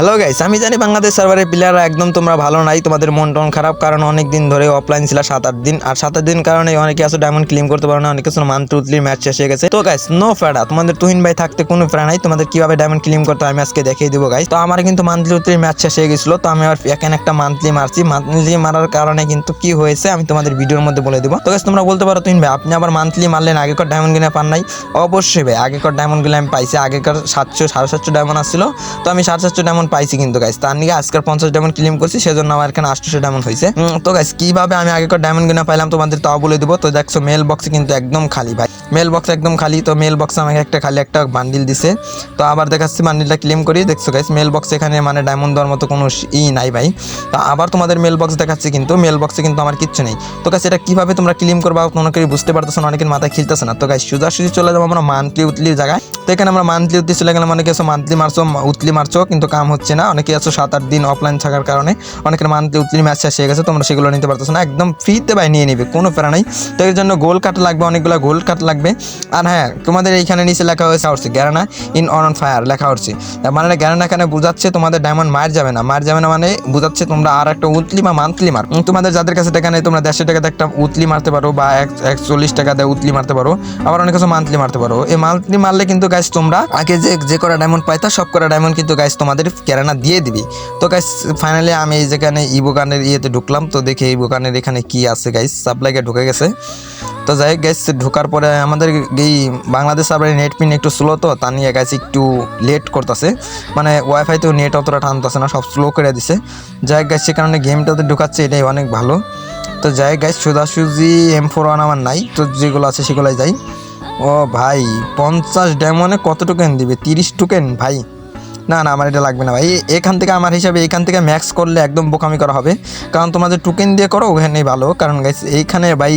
Hello guys আমি জানি বাংলাদেশ সার্ভারের প্লেয়াররা একদম তোমরা ভালো নাই, তোমাদের মন টন খারাপ কারণ অনেক দিন ধরে অফলাইন ছিল সাত আট দিন, আর সাত আট দিন কারণে অনেকে আসো ডায়মন্ড ক্লেম করতে পারো না, অনেকে আসো মান্থ উতলির ম্যাচ শেষ হয়ে গেছে। তো গাইস নো ফেডা তোমাদের তুহিন ভাই থাকতে কোনো ফেরা নাই, তোমাদের কীভাবে ডায়মন্ড ক্লেম করতে আমি আজকে দেখিয়ে দেবো গাইস তো আমার কিন্তু মান্থলি উতলির ম্যাচ শেষ হয়ে গেছিল, তো আমি আবার এখানে একটা মান্থলি মারছি মান্থলি মারার কারণে কিন্তু কি হয়েছে আমি তোমাদের ভিডিওর মধ্যে বলে দেবো। তো গাইস তোমরা বলতে পারো তুহিন ভাই, আপনি আবার মান্থলি মারলেন, আগেকার ডায়মন্ড কিনে পান নাই? অবশ্যই ভাই, আগেকার ডায়মন্ডগুলো আমি পাইছি, আগেকার সাতশো, সাড়ে সাতশো ডায়মন্ড আসছিল। তো আমি সাড়ে সাতশো ডায়মন্ড পাইছি কিন্তু গাইস তার নিয়ে আজকের পঞ্চাশ ডায়মন্ড ক্লেম করছি, সেজন্য আমার এখানে আটশোশো ডায়মন্ড হয়েছে তো গাইস কীভাবে আমি আগেকার ডায়মন্ড কিনা পাইলাম তোমাদের তাও বলে দেবো। তো, দেখছ মেল বক্সে কিন্তু একদম খালি, ভাই। মেল বক্স একদম খালি, তো মেল বক্সে আমাকে একটা খালি একটা বান্ডিল দিছে। তো, আবার দেখাচ্ছি বান্ডিলটা ক্লেম করি। দেখছ গাইস মেল বক্স এখানে মানে ডায়মন্ড দেওয়ার মতো কোনো ই নাই, ভাই। তো, আবার তোমাদের মেল বক্স দেখাচ্ছি কিন্তু মেল বক্সে কিন্তু আমার কিচ্ছু নেই। তো গাইস এটা কীভাবে তোমরা ক্লেম করবা অনেকেই বুঝতে পারতেছো না, অনেকের মাথায় খেলতেছে না। তো গাইস সোজাসুজি চলে যাব আমরা মান্থলি উতলির জায়গায়। তো এখানে আমরা মান্থলি উতলি চলে অনেকে আছো মান্থলি মারছো উতলি মারছো, কিন্তু কাম হচ্ছে না। অনেকে আছো সাত আট দিন অফলাইন থাকার কারণে। অনেকের মান্থলি উতলি ম্যাচ শেষ হয়ে গেছে, তোমরা সেগুলো নিতে পারতেছো না। একদম ফ্রিতে ভাই নিয়ে নিবে, কোনো ফেরা নাই। তো এর জন্য গোল কাট লাগবে, অনেকগুলো গোল কাট লাগবে। আর হ্যাঁ তোমাদের এইখানে নিচে লেখা হয়েছে হচ্ছে, Garena in on on fire লেখা হচ্ছে। মানে গ্যারানা এখানে বোঝাচ্ছে তোমাদের ডায়মন্ড মার যাবে না। মার যাবে না মানে বোঝাচ্ছে তোমরা আর একটা উতলি বা মান্থলি মার। তোমাদের যাদের কাছে টাকা নেই, তোমরা দেড়শো টাকাতে একটা উতলি মারতে পারো বা এক একচল্লিশ টাকা দিয়ে উতলি মারতে পারো। আবার অনেক কিছু মান্থলি মারতে পারো। এই মান্থলি মারলে কিন্তু গাইস তোমরা আগে যে যে করা ডায়মন্ড পাইতা, সব করা ডায়মন্ড কিন্তু গাইস তোমাদের কেরানা দিয়ে দিবি। তো গাইস ফাইনালি আমি এই যেখানে ইবোকানের ইয়েতে ঢুকলাম, তো দেখি ইবোকানের এখানে কি আছে গাইস সাপ্লাইকে ঢুকে গেছে। তো যাই হোক গাইস ঢোকার পরে আমাদের এই বাংলাদেশ সার্ভারে নেট পিন একটু স্লো তো, তা নিয়ে গাইস একটু লেট করতেছে। মানে ওয়াইফাইতেও নেট অতটা টানতেছে না, সব স্লো করে দিছে। যাই হোক গাইস সে কারণে গেমটাতে ঢুকাচ্ছে, এটাই অনেক ভালো। তো যাই হোক গাইস সোজাসুজি এম ফোর ওয়ান আমার নাই, তো যেগুলো আছে সেগুলোই যাই। ও ভাই, পঞ্চাশ ডেমনে কত টোকেন দিবে? তিরিশ টোকেন ভাই, না না, আমার এটা লাগবে না ভাই। এখান থেকে আমার হিসাবে এখান থেকে ম্যাক্স করলে একদম বোকামি করা হবে। কারণ তোমাদের টোকেন দিয়ে করো, ওখানেই ভালো। কারণ গাইস এইখানে ভাই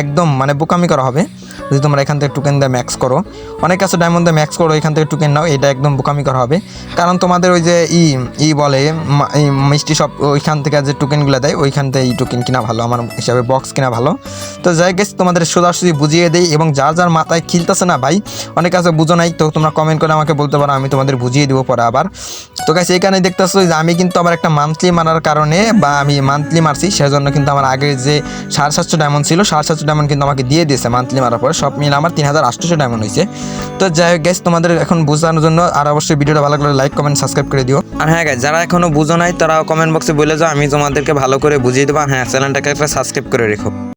একদম মানে বোকামি করা হবে। যদি তোমরা এখান থেকে টোকেন দিয়ে ম্যাক্স করো, অনেক কাছে ডায়মন্ড দিয়ে ম্যাক্স করো, এখান থেকে টোকেন নাও, এটা একদম বোকামি করা হবে। কারণ তোমাদের ওই যে ই ই বলে মিষ্টি সব ওইখান থেকে যে টোকেনগুলো দেয়, ওইখান থেকে এই টোকেন কিনা ভালো, আমার হিসাবে বক্স কিনা ভালো। তো যাই গেছে তোমাদের সোজাসুজি বুঝিয়ে দেই, এবং যার যার মাথায় খিলতেছে না ভাই, অনেক আছে বুঝো নাই, তো তোমরা কমেন্ট করে আমাকে বলতে পারো, আমি তোমাদের বুঝিয়ে দেবো পরে আবার। তো গাছ এইখানে দেখতেছো যে আমি কিন্তু আমার একটা মান্থলি মারার কারণে, বা আমি মান্থলি মারছি, সেজন্য কিন্তু আমার আগে যে সাড়ে সাতশো ডায়মন্ড ছিল, সাড়ে সাতশো ডায়মন্ড কিন্তু আমাকে দিয়ে দিয়েছে মান্থলি মারার পরে। সব মিলে আমার তিন হাজার আটশোশো ডায়মন্ড হয়েছে তো যাই হোক গ্যাস তোমাদের এখন বোঝানোর জন্য আর অবশ্যই ভিডিওটা ভালো করে লাইক কমেন্ট সাবস্ক্রাইব করে দিও। আর হ্যাঁ guys, যারা এখনও বুঝো নাই তারা কমেন্ট বক্সে বলে যাও আমি তোমাদেরকে ভালো করে বুঝিয়ে দেবো। আর হ্যাঁ চ্যানেলটাকে একটা সাবস্ক্রাইব করে রেখো।